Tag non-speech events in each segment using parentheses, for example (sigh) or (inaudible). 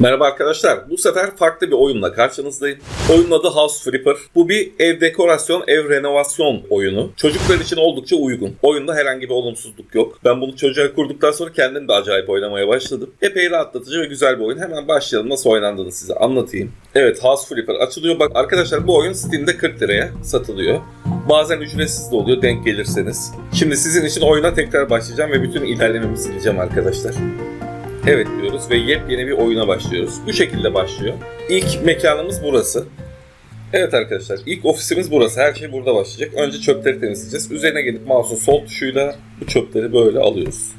Merhaba arkadaşlar. Bu sefer farklı bir oyunla karşınızdayım. Oyunun adı House Flipper. Bu bir ev dekorasyon, ev renovasyon oyunu. Çocuklar için oldukça uygun. Oyunda herhangi bir olumsuzluk yok. Ben bunu çocuğa kurduktan sonra kendim de acayip oynamaya başladım. Epey rahatlatıcı ve güzel bir oyun. Hemen başlayalım. Nasıl oynandığını size anlatayım. Evet House Flipper açılıyor. Bak arkadaşlar bu oyun Steam'de 40 liraya satılıyor. Bazen ücretsiz de oluyor denk gelirseniz. Şimdi sizin için oyuna tekrar başlayacağım ve bütün ilerlememi sileceğim arkadaşlar. Evet diyoruz ve yepyeni bir oyuna başlıyoruz. Bu şekilde başlıyor. İlk mekanımız burası. Evet arkadaşlar ilk ofisimiz burası. Her şey burada başlayacak. Önce çöpleri temizleyeceğiz. Üzerine gelip mouse'un sol tuşuyla bu çöpleri böyle alıyoruz.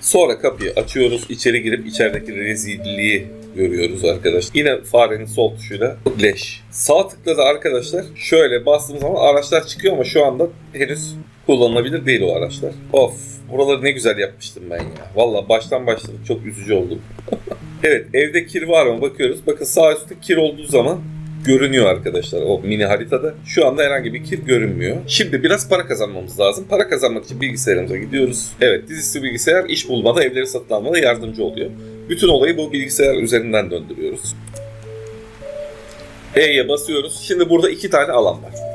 Sonra kapıyı açıyoruz. İçeri girip içerideki rezilliği görüyoruz arkadaşlar. Yine farenin sol tuşuyla leş. Sağ tıkla da arkadaşlar şöyle bastığımız zaman araçlar çıkıyor ama şu anda henüz kullanılabilir değil o araçlar. Of buraları ne güzel yapmıştım ben ya. Valla baştan başladık çok üzücü oldum. (laughs) evet evde kir var mı bakıyoruz. Bakın sağ üstte kir olduğu zaman görünüyor arkadaşlar o mini haritada. Şu anda herhangi bir kir görünmüyor. Şimdi biraz para kazanmamız lazım. Para kazanmak için bilgisayarımıza gidiyoruz. Evet dizüstü bilgisayar iş bulmada, evleri satın almada yardımcı oluyor. Bütün olayı bu bilgisayar üzerinden döndürüyoruz. E'ye basıyoruz. Şimdi burada iki tane alan var.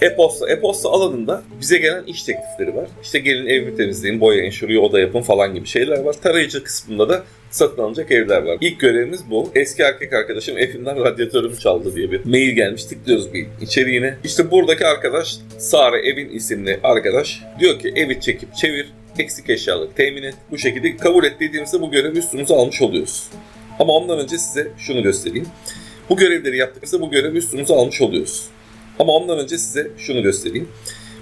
E-posta. E-posta alanında bize gelen iş teklifleri var. İşte gelin evimi temizleyin, boyayın, şuraya oda yapın falan gibi şeyler var. Tarayıcı kısmında da satın alınacak evler var. İlk görevimiz bu. Eski erkek arkadaşım evinden radyatörümü çaldı diye bir mail gelmiş. Tıklıyoruz bir içeriğine. İşte buradaki arkadaş Sare Evin isimli arkadaş diyor ki evi çekip çevir, eksik eşyaları temin et. Bu şekilde kabul et dediğimizde bu görevi üstümüze almış oluyoruz. Ama ondan önce size şunu göstereyim. Bu görevleri yaptıkça bu görevi üstümüze almış oluyoruz. Ama ondan önce size şunu göstereyim.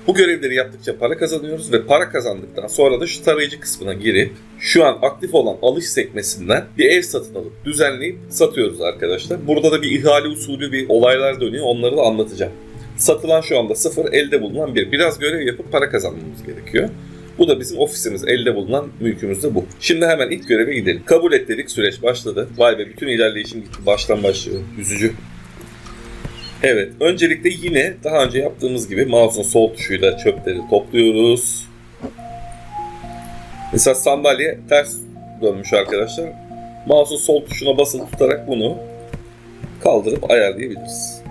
Bu görevleri yaptıkça para kazanıyoruz ve para kazandıktan sonra da şu tarayıcı kısmına girip şu an aktif olan alış sekmesinden bir ev satın alıp düzenleyip satıyoruz arkadaşlar. Burada da bir ihale usulü bir olaylar dönüyor. Onları da anlatacağım. Satılan şu anda sıfır, elde bulunan bir. Biraz görev yapıp para kazanmamız gerekiyor. Bu da bizim ofisimiz, elde bulunan mülkümüz de bu. Şimdi hemen ilk göreve gidelim. Kabul et dedik, süreç başladı. Vay be bütün ilerleyişim gitti. Baştan başlıyor. Üzücü. Evet, öncelikle yine daha önce yaptığımız gibi mouse'un sol tuşuyla çöpleri topluyoruz. Mesela sandalye ters dönmüş arkadaşlar. Mouse'un sol tuşuna basılı tutarak bunu kaldırıp ayarlayabiliriz.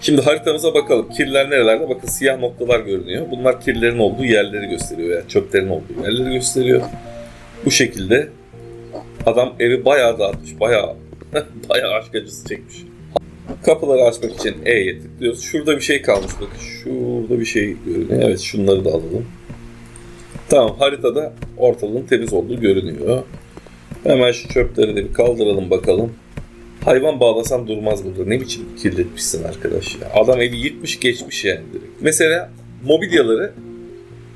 Şimdi haritamıza bakalım. Kirler nerelerde? Bakın siyah noktalar görünüyor. Bunlar kirlerin olduğu yerleri gösteriyor. Yani çöplerin olduğu yerleri gösteriyor. Bu şekilde adam evi bayağı dağıtmış. Bayağı (laughs) bayağı aşk acısı çekmiş. Kapıları açmak için E'ye tıklıyoruz. Şurada bir şey kalmış bakın. Şurada bir şey görünüyor. Evet şunları da alalım. Tamam haritada ortalığın temiz olduğu görünüyor. Hemen şu çöpleri de bir kaldıralım bakalım. Hayvan bağlasam durmaz burada. Ne biçim kirletmişsin arkadaş ya. Adam evi yıkmış geçmiş yani direkt. Mesela mobilyaları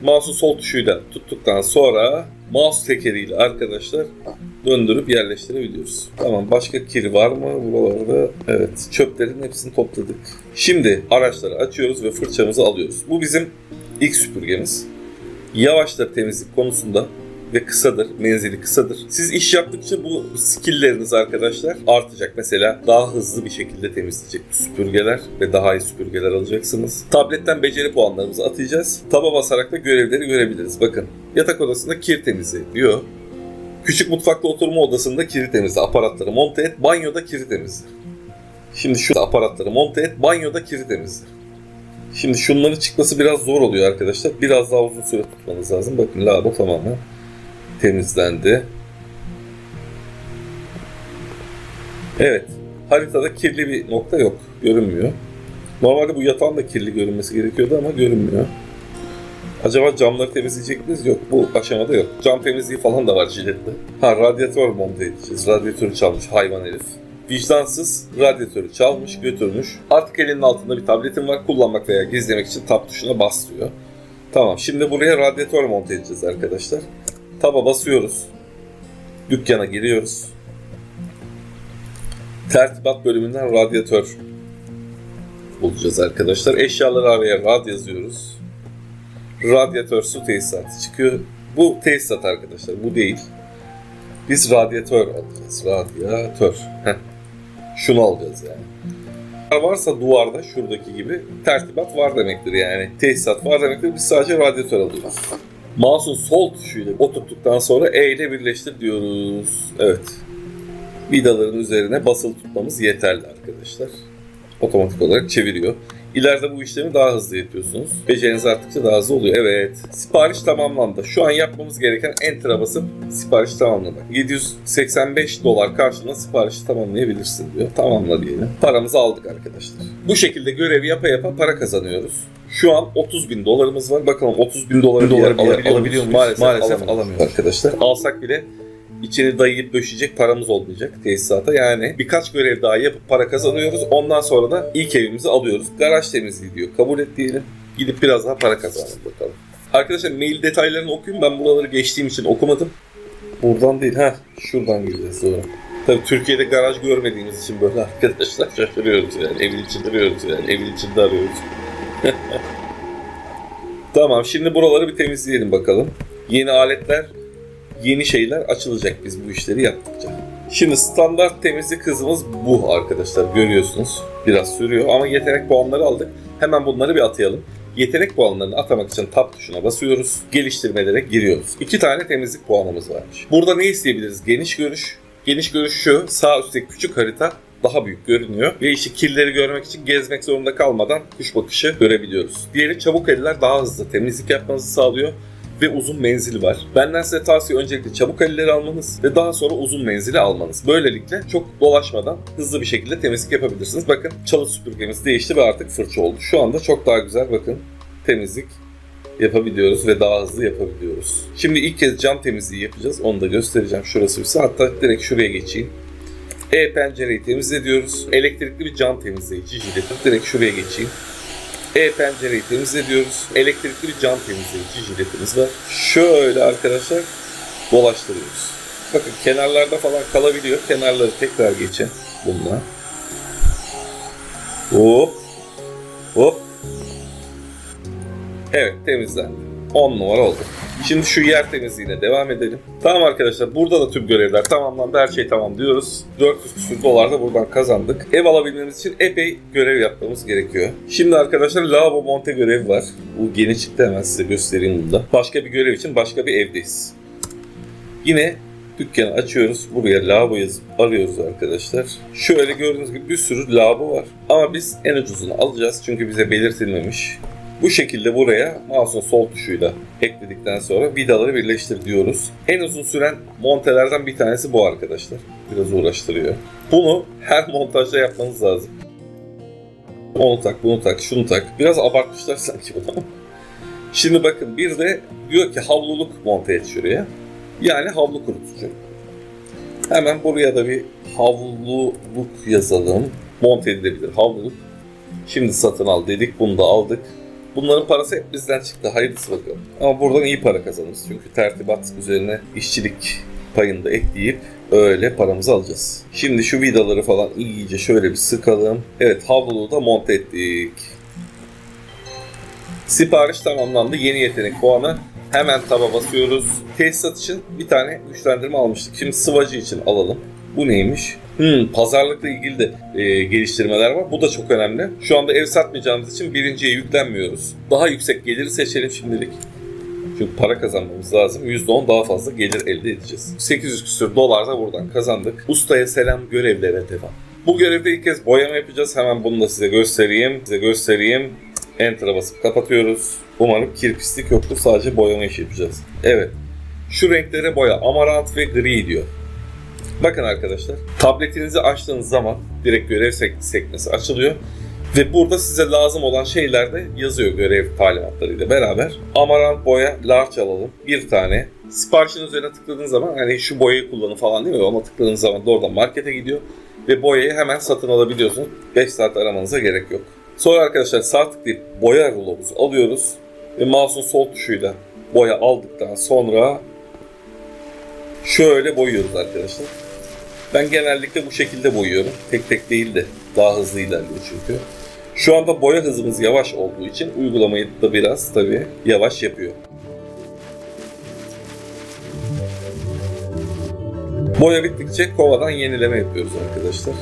mouse'un sol tuşuyla tuttuktan sonra mouse tekeriyle arkadaşlar döndürüp yerleştirebiliyoruz. Tamam başka kir var mı buralarda? Evet çöplerin hepsini topladık. Şimdi araçları açıyoruz ve fırçamızı alıyoruz. Bu bizim ilk süpürgemiz. Yavaştır temizlik konusunda ve kısadır, menzili kısadır. Siz iş yaptıkça bu skillleriniz arkadaşlar artacak. Mesela daha hızlı bir şekilde temizleyecek süpürgeler ve daha iyi süpürgeler alacaksınız. Tabletten beceri puanlarımızı atacağız. Taba basarak da görevleri görebiliriz. Bakın yatak odasında kir temizliği diyor. Küçük mutfakta oturma odasında kiri temizle. Aparatları monte et, banyoda kiri temizle. Şimdi şu aparatları monte et, banyoda kiri temizle. Şimdi şunların çıkması biraz zor oluyor arkadaşlar. Biraz daha uzun süre tutmanız lazım. Bakın lavabo tamamen temizlendi. Evet. Haritada kirli bir nokta yok. Görünmüyor. Normalde bu yatağın da kirli görünmesi gerekiyordu ama görünmüyor. Acaba camları temizleyecek miyiz? Yok bu aşamada yok. Cam temizliği falan da var jiletle. Ha radyatör monte edeceğiz. Radyatörü çalmış hayvan herif. Vicdansız radyatörü çalmış götürmüş. Artık elinin altında bir tabletin var. Kullanmak veya gizlemek için tab tuşuna bas diyor. Tamam şimdi buraya radyatör monte edeceğiz arkadaşlar. Taba basıyoruz. Dükkana giriyoruz. Tertibat bölümünden radyatör bulacağız arkadaşlar. Eşyaları araya rad yazıyoruz. Radyatör su tesisatı çıkıyor. Bu tesisat arkadaşlar bu değil. Biz radyatör alacağız. Radyatör. Heh. Şunu alacağız yani. Varsa duvarda şuradaki gibi tertibat var demektir yani. Tesisat var demektir. Biz sadece radyatör alıyoruz. Mouse'un sol tuşuyla oturttuktan sonra E ile birleştir diyoruz. Evet. Vidaların üzerine basılı tutmamız yeterli arkadaşlar. Otomatik olarak çeviriyor. İleride bu işlemi daha hızlı yapıyorsunuz. Beceriniz arttıkça daha hızlı oluyor. Evet. Sipariş tamamlandı. Şu an yapmamız gereken Enter'a basıp sipariş tamamlamak. 785 dolar karşılığında siparişi tamamlayabilirsin diyor. Tamamla diyelim. Paramızı aldık arkadaşlar. Bu şekilde görevi yapa yapa para kazanıyoruz. Şu an 30 bin dolarımız var. Bakalım 30 bin doları doları alabiliyor, alabiliyor muyuz? muyuz? Maalesef, Maalesef alamıyoruz alamıyoruz. arkadaşlar. Alsak bile içini dayayıp döşecek paramız olmayacak tesisata. Yani birkaç görev daha yapıp para kazanıyoruz. Ondan sonra da ilk evimizi alıyoruz. Garaj temizliği diyor. Kabul et diyelim. Gidip biraz daha para kazanalım bakalım. Arkadaşlar mail detaylarını okuyun. Ben buraları geçtiğim için okumadım. Buradan değil. ha Şuradan gideceğiz doğru. Tabii Türkiye'de garaj görmediğimiz için böyle arkadaşlar (laughs) şaşırıyoruz yani. Evin içinde arıyoruz yani. Evin içinde arıyoruz. (laughs) tamam şimdi buraları bir temizleyelim bakalım. Yeni aletler yeni şeyler açılacak biz bu işleri yaptıkça. Şimdi standart temizlik hızımız bu arkadaşlar görüyorsunuz. Biraz sürüyor ama yetenek puanları aldık. Hemen bunları bir atayalım. Yetenek puanlarını atamak için tab tuşuna basıyoruz. Geliştirmelere giriyoruz. İki tane temizlik puanımız varmış. Burada ne isteyebiliriz? Geniş görüş. Geniş görüş şu. Sağ üstteki küçük harita daha büyük görünüyor. Ve işte kirleri görmek için gezmek zorunda kalmadan kuş bakışı görebiliyoruz. Diğeri çabuk eller daha hızlı temizlik yapmanızı sağlıyor ve uzun menzili var. Benden size tavsiye öncelikle çabuk elleri almanız ve daha sonra uzun menzili almanız. Böylelikle çok dolaşmadan hızlı bir şekilde temizlik yapabilirsiniz. Bakın çalı süpürgemiz değişti ve artık fırça oldu. Şu anda çok daha güzel bakın temizlik yapabiliyoruz ve daha hızlı yapabiliyoruz. Şimdi ilk kez cam temizliği yapacağız. Onu da göstereceğim. Şurası bir hatta direkt şuraya geçeyim. E-pencereyi temizle diyoruz. Elektrikli bir cam temizleyici jileti. Direkt şuraya geçeyim. E-pencereyi temizle diyoruz. Elektrikli cam temizleyici jiletimiz var. Şöyle arkadaşlar dolaştırıyoruz. Bakın kenarlarda falan kalabiliyor. Kenarları tekrar geçin bununla. Hop. Hop. Evet temizlendi. 10 numara oldu. Şimdi şu yer temizliğine devam edelim. Tamam arkadaşlar burada da tüm görevler tamamlandı. Her şey tamam diyoruz. 400 küsur dolar da buradan kazandık. Ev alabilmemiz için epey görev yapmamız gerekiyor. Şimdi arkadaşlar lavabo monte görevi var. Bu yeni çıktı hemen size göstereyim bunu da. Başka bir görev için başka bir evdeyiz. Yine dükkanı açıyoruz. Buraya lavabo yazıp arıyoruz arkadaşlar. Şöyle gördüğünüz gibi bir sürü lavabo var. Ama biz en ucuzunu alacağız çünkü bize belirtilmemiş. Bu şekilde buraya mouse'un sol tuşuyla ekledikten sonra vidaları birleştir diyoruz. En uzun süren montelerden bir tanesi bu arkadaşlar. Biraz uğraştırıyor. Bunu her montajda yapmanız lazım. Onu tak, bunu tak, şunu tak. Biraz abartmışlar sanki bunu. Şimdi bakın bir de diyor ki havluluk monte et şuraya. Yani havlu kurutucu. Hemen buraya da bir havluluk yazalım. Monte edilebilir havluluk. Şimdi satın al dedik. Bunu da aldık. Bunların parası hep bizden çıktı. Hayırlısı bakalım. Ama buradan iyi para kazanırız. Çünkü tertibat üzerine işçilik payını da ekleyip öyle paramızı alacağız. Şimdi şu vidaları falan iyice şöyle bir sıkalım. Evet havluluğu da monte ettik. Sipariş tamamlandı. Yeni yetenek puanı. Hemen taba basıyoruz. Tesisat için bir tane güçlendirme almıştık. Şimdi sıvacı için alalım. Bu neymiş? Hmm, pazarlıkla ilgili de e, geliştirmeler var. Bu da çok önemli. Şu anda ev satmayacağımız için birinciye yüklenmiyoruz. Daha yüksek geliri seçelim şimdilik. Çünkü para kazanmamız lazım. %10 daha fazla gelir elde edeceğiz. 800 küsür dolar da buradan kazandık. Ustaya selam görevlere devam. Bu görevde ilk kez boyama yapacağız. Hemen bunu da size göstereyim. Size göstereyim. Enter'a basıp kapatıyoruz. Umarım kirpislik yoktur. Sadece boyama işi yapacağız. Evet. Şu renklere boya. Amarant ve gri diyor. Bakın arkadaşlar. Tabletinizi açtığınız zaman direkt görev sek- sekmesi açılıyor. Ve burada size lazım olan şeyler de yazıyor görev talimatlarıyla beraber. Amarant boya large alalım. Bir tane. Siparişin üzerine tıkladığınız zaman hani şu boyayı kullanın falan değil mi? Ama tıkladığınız zaman doğrudan markete gidiyor. Ve boyayı hemen satın alabiliyorsunuz. 5 saat aramanıza gerek yok. Sonra arkadaşlar sağ tıklayıp boya rulomuzu alıyoruz. Ve mouse'un sol tuşuyla boya aldıktan sonra şöyle boyuyoruz arkadaşlar. Ben genellikle bu şekilde boyuyorum. Tek tek değil de daha hızlı ilerliyor çünkü. Şu anda boya hızımız yavaş olduğu için uygulamayı da biraz tabii yavaş yapıyor. Boya bittikçe kovadan yenileme yapıyoruz arkadaşlar.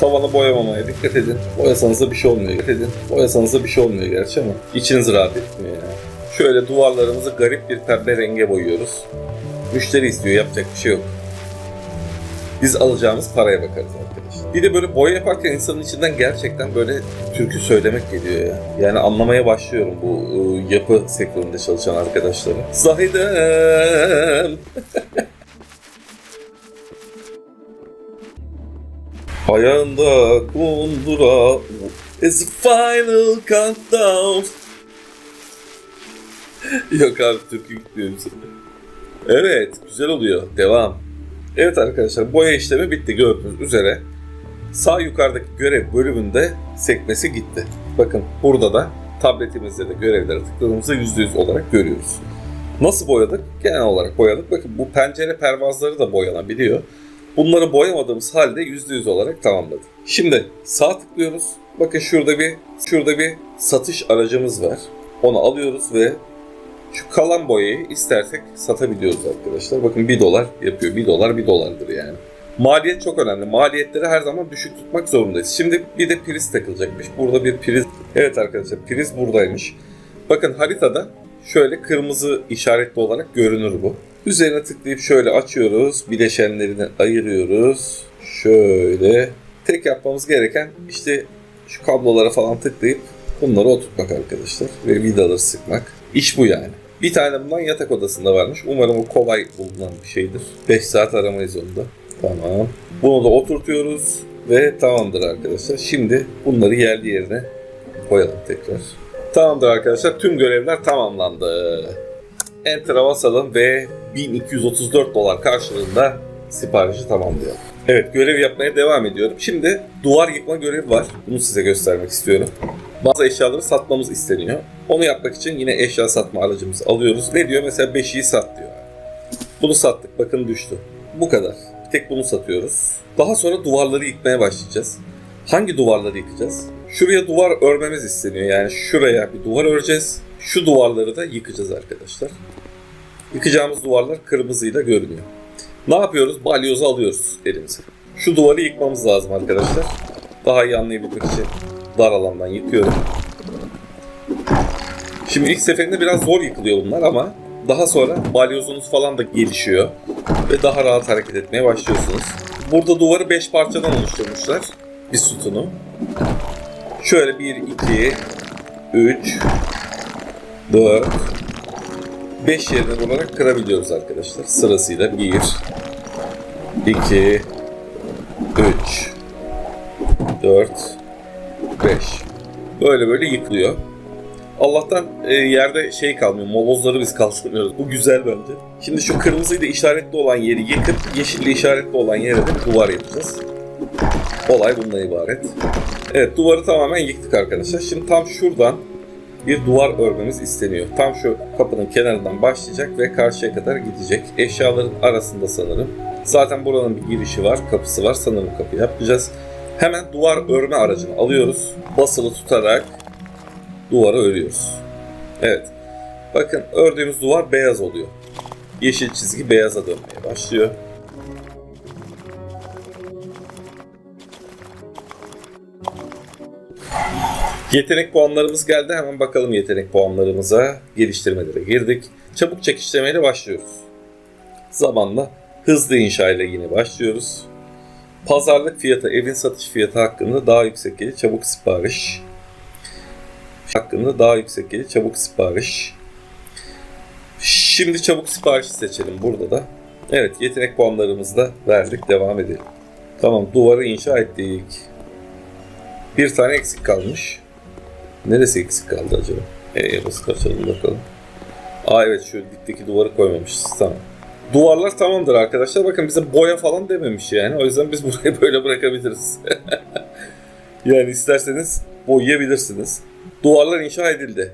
Tavanı boyamamaya dikkat edin. Boyasanız bir şey olmuyor. Dikkat edin. Boyasanız bir şey olmuyor gerçi ama içiniz rahat etmiyor yani. Şöyle duvarlarımızı garip bir pembe renge boyuyoruz. Müşteri istiyor yapacak bir şey yok. Biz alacağımız paraya bakarız arkadaşlar. Bir de böyle boya yaparken insanın içinden gerçekten böyle türkü söylemek geliyor ya. Yani anlamaya başlıyorum bu e, yapı sektöründe çalışan arkadaşları. Zahidem. (laughs) Ayağında kundura is the final countdown. Yok abi türkü gitmiyor bize. Evet güzel oluyor. Devam. Evet arkadaşlar boya işlemi bitti gördüğünüz üzere. Sağ yukarıdaki görev bölümünde sekmesi gitti. Bakın burada da tabletimizde de görevlere tıkladığımızda %100 olarak görüyoruz. Nasıl boyadık? Genel olarak boyadık. Bakın bu pencere pervazları da boyanabiliyor. Bunları boyamadığımız halde %100 olarak tamamladık. Şimdi sağ tıklıyoruz. Bakın şurada bir şurada bir satış aracımız var. Onu alıyoruz ve şu kalan boyayı istersek satabiliyoruz arkadaşlar. Bakın 1 dolar yapıyor. 1 dolar 1 dolardır yani. Maliyet çok önemli. Maliyetleri her zaman düşük tutmak zorundayız. Şimdi bir de priz takılacakmış. Burada bir priz. Evet arkadaşlar priz buradaymış. Bakın haritada şöyle kırmızı işaretli olarak görünür bu. Üzerine tıklayıp şöyle açıyoruz. Bileşenlerini ayırıyoruz. Şöyle. Tek yapmamız gereken işte şu kablolara falan tıklayıp bunları oturtmak arkadaşlar. Ve vidaları sıkmak. İş bu yani. Bir tane bundan yatak odasında varmış. Umarım o kolay bulunan bir şeydir. 5 saat aramayız onu da. Tamam. Bunu da oturtuyoruz ve tamamdır arkadaşlar. Şimdi bunları yerli yerine koyalım tekrar. Tamamdır arkadaşlar. Tüm görevler tamamlandı. Enter'a basalım ve 1234 dolar karşılığında siparişi tamamlayalım. Evet görev yapmaya devam ediyorum. Şimdi duvar yıkma görevi var. Bunu size göstermek istiyorum. Bazı eşyaları satmamız isteniyor. Onu yapmak için yine eşya satma aracımızı alıyoruz. Ne diyor? Mesela beşiği sat diyor. Bunu sattık. Bakın düştü. Bu kadar. Bir tek bunu satıyoruz. Daha sonra duvarları yıkmaya başlayacağız. Hangi duvarları yıkacağız? Şuraya duvar örmemiz isteniyor. Yani şuraya bir duvar öreceğiz. Şu duvarları da yıkacağız arkadaşlar. Yıkacağımız duvarlar kırmızıyla görünüyor. Ne yapıyoruz? Balyozu alıyoruz elimize. Şu duvarı yıkmamız lazım arkadaşlar. Daha iyi anlayabilmek için dar alandan yıkıyorum. Şimdi ilk seferinde biraz zor yıkılıyor bunlar ama daha sonra balyozunuz falan da gelişiyor ve daha rahat hareket etmeye başlıyorsunuz. Burada duvarı 5 parçadan oluşturmuşlar. Bir sütunu. Şöyle 1, 2, 3, 4, 5 yerine vurarak kırabiliyoruz arkadaşlar. Sırasıyla 1, 2, 3, 4, 5. Böyle böyle yıkılıyor. Allah'tan e, yerde şey kalmıyor. Molozları biz (laughs) kaldırmıyoruz. Bu güzel bence. Şimdi şu kırmızıyla işaretli olan yeri yıkıp yeşille işaretli olan yere de duvar yapacağız. Olay bundan ibaret. Evet duvarı tamamen yıktık arkadaşlar. Şimdi tam şuradan bir duvar örmemiz isteniyor. Tam şu kapının kenarından başlayacak ve karşıya kadar gidecek. Eşyaların arasında sanırım. Zaten buranın bir girişi var, kapısı var. Sanırım kapı yapacağız. Hemen duvar örme aracını alıyoruz. Basılı tutarak duvara örüyoruz. Evet. Bakın ördüğümüz duvar beyaz oluyor. Yeşil çizgi beyaza dönmeye başlıyor. Yetenek puanlarımız geldi. Hemen bakalım yetenek puanlarımıza. Geliştirmelere girdik. Çabuk çekiştirmeyle başlıyoruz. Zamanla hızlı inşa ile yine başlıyoruz. Pazarlık fiyatı, evin satış fiyatı hakkında daha yüksek gelir. Çabuk sipariş. Hakkında daha yüksek gelir. Çabuk sipariş. Şimdi çabuk sipariş seçelim burada da. Evet yetenek puanlarımızı da verdik. Devam edelim. Tamam duvarı inşa ettik. Bir tane eksik kalmış. Neresi eksik kaldı acaba? E'ye basıp açalım bakalım. Aa evet şu dikteki duvarı koymamışız. Tamam. Duvarlar tamamdır arkadaşlar. Bakın bize boya falan dememiş yani. O yüzden biz (laughs) burayı böyle bırakabiliriz. (laughs) yani isterseniz boyayabilirsiniz. Duvarlar inşa edildi.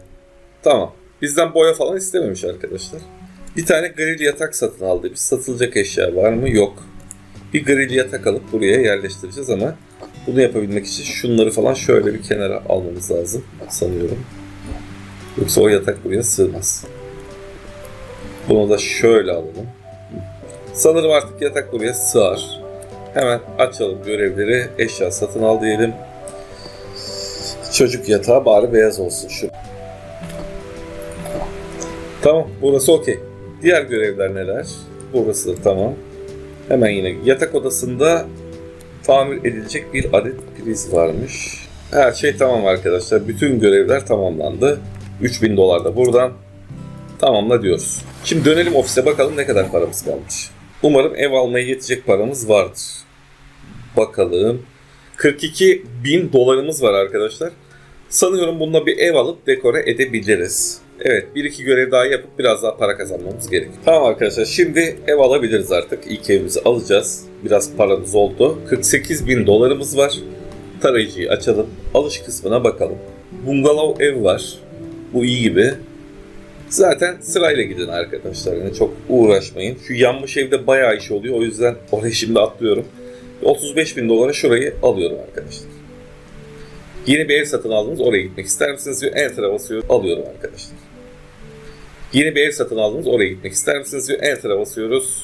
Tamam. Bizden boya falan istememiş arkadaşlar. Bir tane grill yatak satın aldı. Bir satılacak eşya var mı? Yok. Bir grill yatak alıp buraya yerleştireceğiz ama bunu yapabilmek için şunları falan şöyle bir kenara almamız lazım sanıyorum. Yoksa o yatak buraya sığmaz. Bunu da şöyle alalım. Sanırım artık yatak buraya sığar. Hemen açalım görevleri. Eşya satın al diyelim. Çocuk yatağı bari beyaz olsun şu. Tamam burası okey. Diğer görevler neler? Burası da tamam. Hemen yine yatak odasında tamir edilecek bir adet priz varmış. Her şey tamam arkadaşlar. Bütün görevler tamamlandı. 3000 dolar da buradan tamamla diyoruz. Şimdi dönelim ofise bakalım ne kadar paramız kalmış. Umarım ev almaya yetecek paramız vardır. Bakalım. 42 bin dolarımız var arkadaşlar. Sanıyorum bununla bir ev alıp dekore edebiliriz. Evet bir iki görev daha yapıp biraz daha para kazanmamız gerekiyor. Tamam arkadaşlar şimdi ev alabiliriz artık. İlk evimizi alacağız. Biraz paramız oldu. 48 bin dolarımız var. Tarayıcıyı açalım. Alış kısmına bakalım. Bungalov ev var. Bu iyi gibi. Zaten sırayla gidin arkadaşlar. Yani çok uğraşmayın. Şu yanmış evde bayağı iş oluyor. O yüzden (laughs) oraya şimdi atlıyorum. 35 bin dolara şurayı alıyorum arkadaşlar. Yeni bir ev satın aldınız. Oraya gitmek ister misiniz. Enter'a basıyorum. Alıyorum arkadaşlar. Yeni bir ev satın aldınız. Oraya gitmek ister misiniz diyor. Enter'a basıyoruz.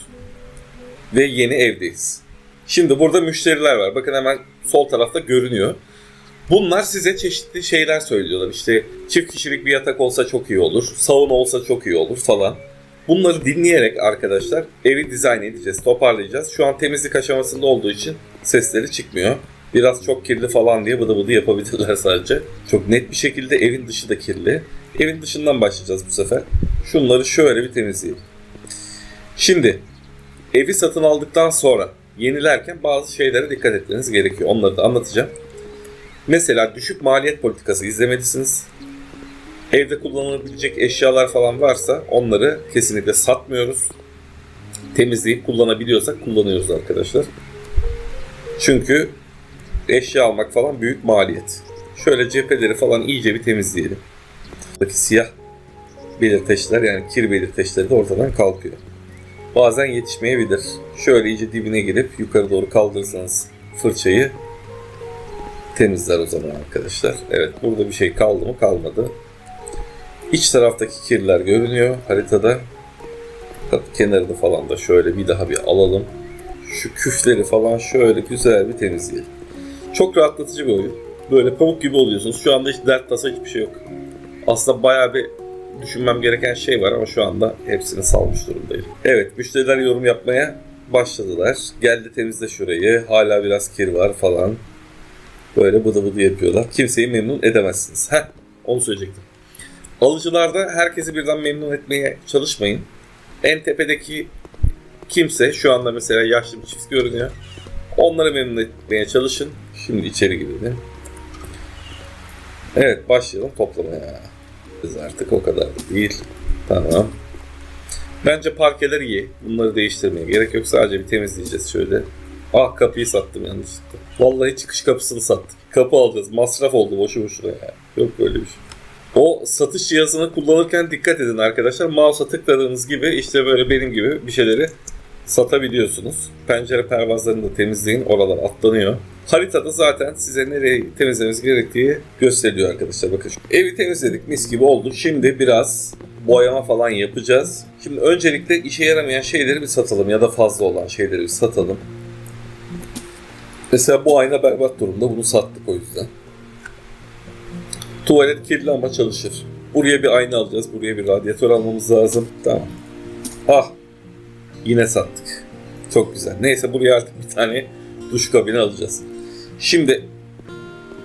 Ve yeni evdeyiz. Şimdi burada müşteriler var. Bakın hemen sol tarafta görünüyor. Bunlar size çeşitli şeyler söylüyorlar. İşte çift kişilik bir yatak olsa çok iyi olur. Sauna olsa çok iyi olur falan. Bunları dinleyerek arkadaşlar evi dizayn edeceğiz, toparlayacağız. Şu an temizlik aşamasında olduğu için sesleri çıkmıyor. Biraz çok kirli falan diye bıdı bıdı yapabilirler sadece. Çok net bir şekilde evin dışı da kirli. Evin dışından başlayacağız bu sefer. Şunları şöyle bir temizleyelim. Şimdi evi satın aldıktan sonra yenilerken bazı şeylere dikkat etmeniz gerekiyor. Onları da anlatacağım. Mesela düşük maliyet politikası izlemelisiniz. Evde kullanılabilecek eşyalar falan varsa onları kesinlikle satmıyoruz. Temizleyip kullanabiliyorsak kullanıyoruz arkadaşlar. Çünkü eşya almak falan büyük maliyet. Şöyle cepheleri falan iyice bir temizleyelim. Siyah belirteçler yani kir belirteçleri de ortadan kalkıyor. Bazen yetişmeyebilir. Şöyle iyice dibine girip yukarı doğru kaldırırsanız fırçayı temizler o zaman arkadaşlar. Evet burada bir şey kaldı mı kalmadı. İç taraftaki kirler görünüyor haritada. Kenarını falan da şöyle bir daha bir alalım. Şu küfleri falan şöyle güzel bir temizleyelim. Çok rahatlatıcı bir oyun. Böyle pamuk gibi oluyorsunuz. Şu anda hiç dert tasa hiçbir şey yok. Aslında bayağı bir düşünmem gereken şey var ama şu anda hepsini salmış durumdayım. Evet müşteriler yorum yapmaya başladılar. Geldi temizle şurayı. Hala biraz kir var falan. Böyle bıdı bıdı yapıyorlar. Kimseyi memnun edemezsiniz. Heh onu söyleyecektim. Alıcılarda herkesi birden memnun etmeye çalışmayın. En tepedeki kimse şu anda mesela yaşlı bir çift görünüyor. Onları memnun etmeye çalışın. Şimdi içeri girelim. Evet başlayalım toplamaya. Biz artık o kadar da değil. Tamam. Bence parkeler iyi. Bunları değiştirmeye gerek yok. Sadece bir temizleyeceğiz şöyle. Ah kapıyı sattım yanlışlıkla. Vallahi çıkış kapısını sattık. Kapı alacağız. Masraf oldu boşu boşuna ya. Yok böyle bir şey. O satış cihazını kullanırken dikkat edin arkadaşlar. Mouse'a tıkladığınız gibi işte böyle benim gibi bir şeyleri satabiliyorsunuz. Pencere pervazlarını da temizleyin. Oralar atlanıyor. Haritada zaten size nereyi temizlemeniz gerektiği gösteriyor arkadaşlar. Bakın evi temizledik mis gibi oldu. Şimdi biraz boyama falan yapacağız. Şimdi öncelikle işe yaramayan şeyleri bir satalım ya da fazla olan şeyleri bir satalım. Mesela bu ayna berbat durumda. Bunu sattık o yüzden. Tuvalet kirli ama çalışır. Buraya bir ayna alacağız. Buraya bir radyatör almamız lazım. Tamam. Ah. Yine sattık. Çok güzel. Neyse buraya artık bir tane duş kabini alacağız. Şimdi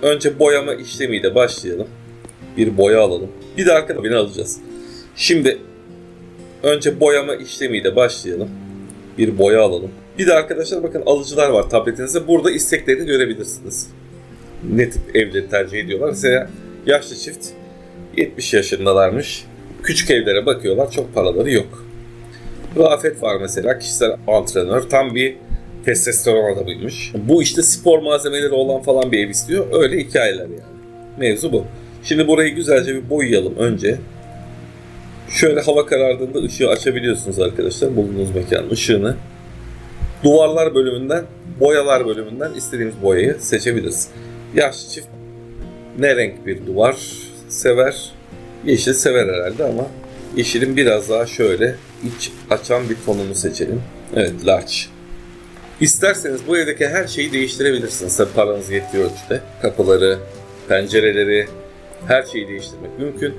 önce boyama işlemiyle başlayalım. Bir boya alalım. Bir de arka kabini alacağız. Şimdi önce boyama işlemiyle başlayalım. Bir boya alalım. Bir de arkadaşlar bakın alıcılar var tabletinizde. Burada isteklerini görebilirsiniz. Ne tip evleri tercih ediyorlar. Mesela yaşlı çift 70 yaşındalarmış. Küçük evlere bakıyorlar. Çok paraları yok. Rafet var mesela kişisel antrenör. Tam bir testosteron adamıymış. Bu işte spor malzemeleri olan falan bir ev istiyor. Öyle hikayeler yani. Mevzu bu. Şimdi burayı güzelce bir boyayalım önce. Şöyle hava karardığında ışığı açabiliyorsunuz arkadaşlar. Bulunduğunuz mekanın ışığını. Duvarlar bölümünden, boyalar bölümünden istediğimiz boyayı seçebiliriz. Yaşlı çift ne renk bir duvar sever? Yeşil sever herhalde ama yeşilin biraz daha şöyle iç açan bir tonunu seçelim. Evet large. İsterseniz bu evdeki her şeyi değiştirebilirsiniz. Tabii paranız yettiği ölçüde. Kapıları, pencereleri, her şeyi değiştirmek mümkün.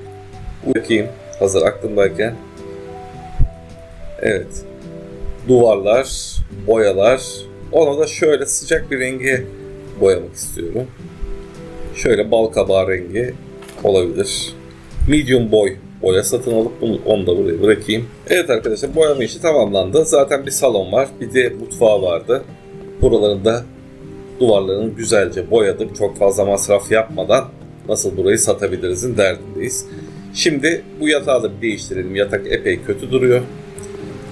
Bakayım hazır aklımdayken. Evet. Duvarlar, boyalar. Onu da şöyle sıcak bir renge boyamak istiyorum. Şöyle bal kabağı rengi olabilir. Medium boy boya satın alıp bunu, onu da buraya bırakayım. Evet arkadaşlar boyama işi tamamlandı. Zaten bir salon var. Bir de mutfağı vardı. Buralarında duvarlarını güzelce boyadık. Çok fazla masraf yapmadan nasıl burayı satabilirizin derdindeyiz. Şimdi bu yatağı da bir değiştirelim. Yatak epey kötü duruyor.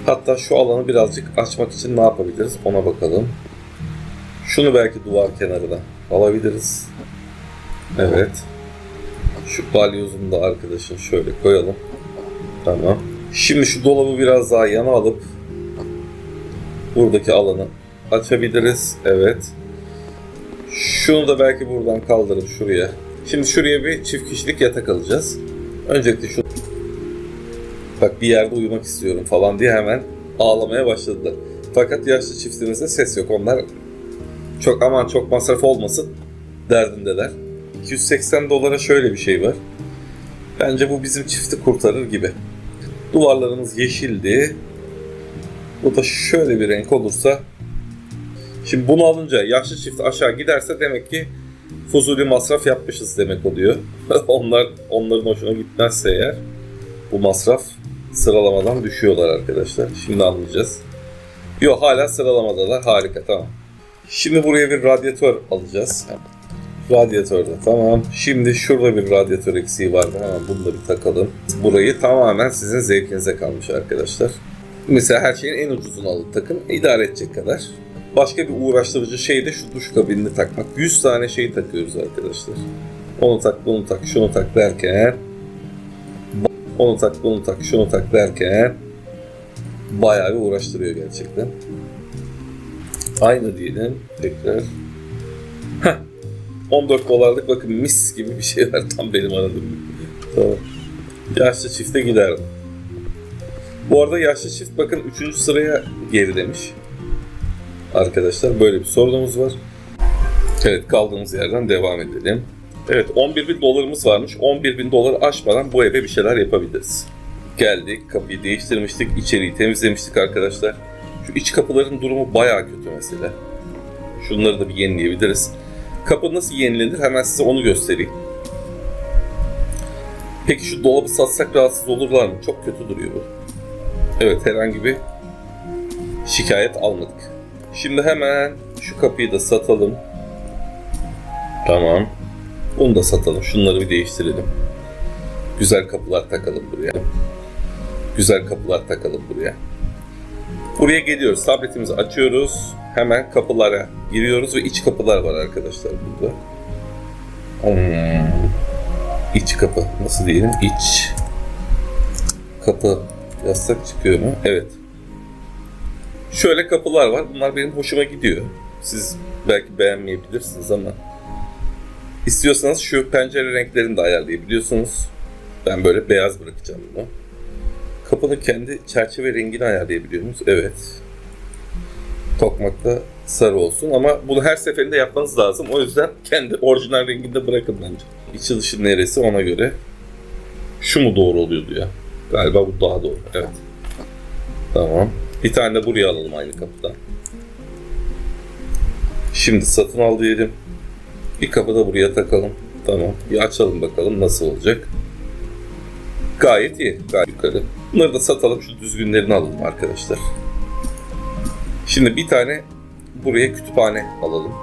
Hatta şu alanı birazcık açmak için ne yapabiliriz ona bakalım. Şunu belki duvar kenarına alabiliriz. Evet. Şu balyozunu da arkadaşın şöyle koyalım. Tamam. Şimdi şu dolabı biraz daha yana alıp buradaki alanı açabiliriz. Evet. Şunu da belki buradan kaldırıp şuraya. Şimdi şuraya bir çift kişilik yatak alacağız. Öncelikle şu bak bir yerde uyumak istiyorum falan diye hemen ağlamaya başladılar. Fakat yaşlı çiftimizde ses yok. Onlar çok aman çok masraf olmasın derdindeler. 280 dolara şöyle bir şey var. Bence bu bizim çifti kurtarır gibi. Duvarlarımız yeşildi. Bu da şöyle bir renk olursa. Şimdi bunu alınca yaşlı çift aşağı giderse demek ki fuzuli masraf yapmışız demek oluyor. (laughs) Onlar onların hoşuna gitmezse eğer bu masraf sıralamadan düşüyorlar arkadaşlar. Şimdi anlayacağız. Yok hala sıralamadalar. Harika tamam. Şimdi buraya bir radyatör alacağız. Radyatörde tamam. Şimdi şurada bir radyatör eksiği vardı. Hemen bunu da bir takalım. Burayı tamamen sizin zevkinize kalmış arkadaşlar. Mesela her şeyin en ucuzunu alıp takın. idare edecek kadar. Başka bir uğraştırıcı şey de şu duş kabinini takmak. 100 tane şey takıyoruz arkadaşlar. Onu tak, bunu tak, şunu tak derken onu tak, bunu tak, şunu tak derken bayağı bir uğraştırıyor gerçekten. Aynı diyelim. Tekrar. Heh. 14 dolarlık bakın mis gibi bir şey var (laughs) tam benim aradığım. Tamam. Yaşlı çifte gider. Bu arada yaşlı çift bakın 3. sıraya gerilemiş. Arkadaşlar böyle bir sorunumuz var. Evet kaldığımız yerden devam edelim. Evet 11 bin dolarımız varmış. 11 bin doları aşmadan bu eve bir şeyler yapabiliriz. Geldik kapıyı değiştirmiştik. içeriği temizlemiştik arkadaşlar. Şu iç kapıların durumu bayağı kötü mesela. Şunları da bir yenileyebiliriz. Kapı nasıl yenilenir hemen size onu göstereyim. Peki şu dolabı satsak rahatsız olurlar mı? Çok kötü duruyor bu. Evet herhangi bir şikayet almadık. Şimdi hemen şu kapıyı da satalım. Tamam. Bunu da satalım. Şunları bir değiştirelim. Güzel kapılar takalım buraya. Güzel kapılar takalım buraya. Buraya geliyoruz. Tabletimizi açıyoruz. Hemen kapılara giriyoruz ve iç kapılar var arkadaşlar burada. Hmm. İç kapı. Nasıl diyelim? İç kapı yazsak çıkıyor mu? Evet. Şöyle kapılar var. Bunlar benim hoşuma gidiyor. Siz belki beğenmeyebilirsiniz ama istiyorsanız şu pencere renklerini de ayarlayabiliyorsunuz. Ben böyle beyaz bırakacağım bunu. Kapının kendi çerçeve rengini ayarlayabiliyor? Evet. Tokmakta sarı olsun ama bunu her seferinde yapmanız lazım. O yüzden kendi orijinal renginde bırakın bence. İçi dışı neresi ona göre. Şu mu doğru oluyordu ya? Galiba bu daha doğru. Evet. Tamam. Bir tane de buraya alalım aynı kapıdan. Şimdi satın al diyelim. Bir kapı da buraya takalım. Tamam. Bir açalım bakalım nasıl olacak. Gayet iyi. Gayet yukarı. Bunları da satalım. Şu düzgünlerini alalım arkadaşlar. Şimdi bir tane buraya kütüphane alalım.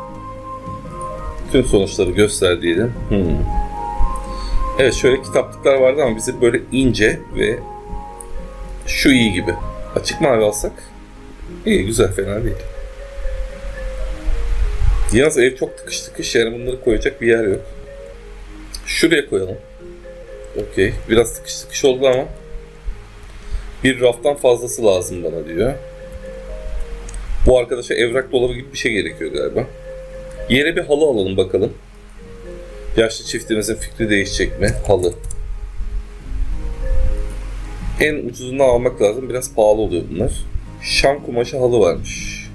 Tüm sonuçları göster diyelim. Hmm. Evet şöyle kitaplıklar vardı ama bize böyle ince ve şu iyi gibi. Açık mavi alsak iyi güzel fena değil. Yalnız ev çok tıkış tıkış yani bunları koyacak bir yer yok. Şuraya koyalım. Okey. Biraz tıkış tıkış oldu ama bir raftan fazlası lazım bana diyor. Bu arkadaşa evrak dolabı gibi bir şey gerekiyor galiba. Yere bir halı alalım bakalım. Yaşlı çiftimizin fikri değişecek mi? Halı. En ucuzundan almak lazım. Biraz pahalı oluyor bunlar. Şam kumaşı halı varmış.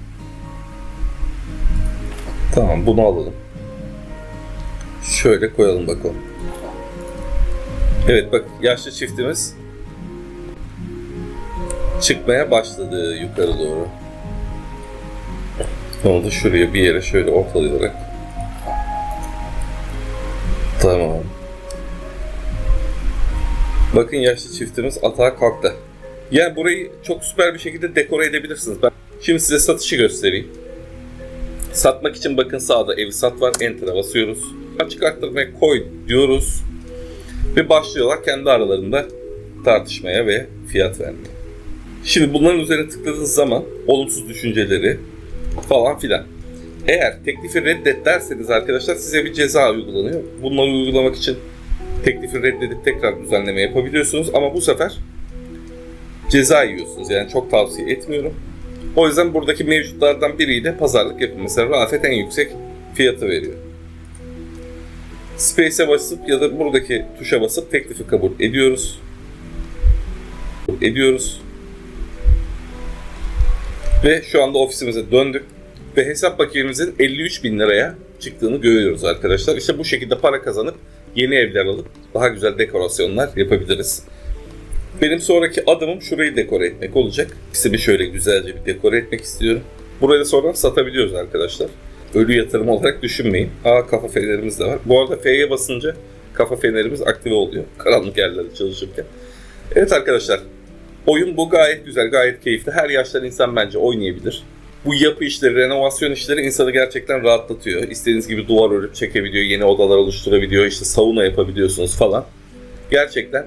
Tamam bunu alalım. Şöyle koyalım bakalım. Evet bak yaşlı çiftimiz çıkmaya başladı yukarı doğru. Onu da şuraya bir yere şöyle ortalayarak. Tamam. Bakın yaşlı çiftimiz atağa kalktı. Yani burayı çok süper bir şekilde dekore edebilirsiniz. Ben şimdi size satışı göstereyim. Satmak için bakın sağda evi sat var. Enter'a basıyoruz. Açık arttırmaya koy diyoruz. Ve başlıyorlar kendi aralarında tartışmaya ve fiyat vermeye. Şimdi bunların üzerine tıkladığınız zaman olumsuz düşünceleri falan filan. Eğer teklifi reddet derseniz arkadaşlar size bir ceza uygulanıyor. Bunları uygulamak için teklifi reddedip tekrar düzenleme yapabiliyorsunuz ama bu sefer ceza yiyorsunuz. Yani çok tavsiye etmiyorum. O yüzden buradaki mevcutlardan biriyle pazarlık yapın. Mesela Rafet en yüksek fiyatı veriyor. Space'e basıp ya da buradaki tuşa basıp teklifi kabul ediyoruz. Ediyoruz. Ve şu anda ofisimize döndük. Ve hesap bakiyemizin 53 bin liraya çıktığını görüyoruz arkadaşlar. İşte bu şekilde para kazanıp yeni evler alıp daha güzel dekorasyonlar yapabiliriz. Benim sonraki adımım şurayı dekore etmek olacak. İşte şöyle güzelce bir dekore etmek istiyorum. Burayı da sonra satabiliyoruz arkadaşlar. Ölü yatırım olarak düşünmeyin. Aa kafa fenerimiz de var. Bu arada F'ye basınca kafa fenerimiz aktive oluyor. Karanlık yerlerde çalışırken. Evet arkadaşlar. Oyun bu gayet güzel, gayet keyifli. Her yaştan insan bence oynayabilir. Bu yapı işleri, renovasyon işleri insanı gerçekten rahatlatıyor. İstediğiniz gibi duvar örüp çekebiliyor, yeni odalar oluşturabiliyor, işte sauna yapabiliyorsunuz falan. Gerçekten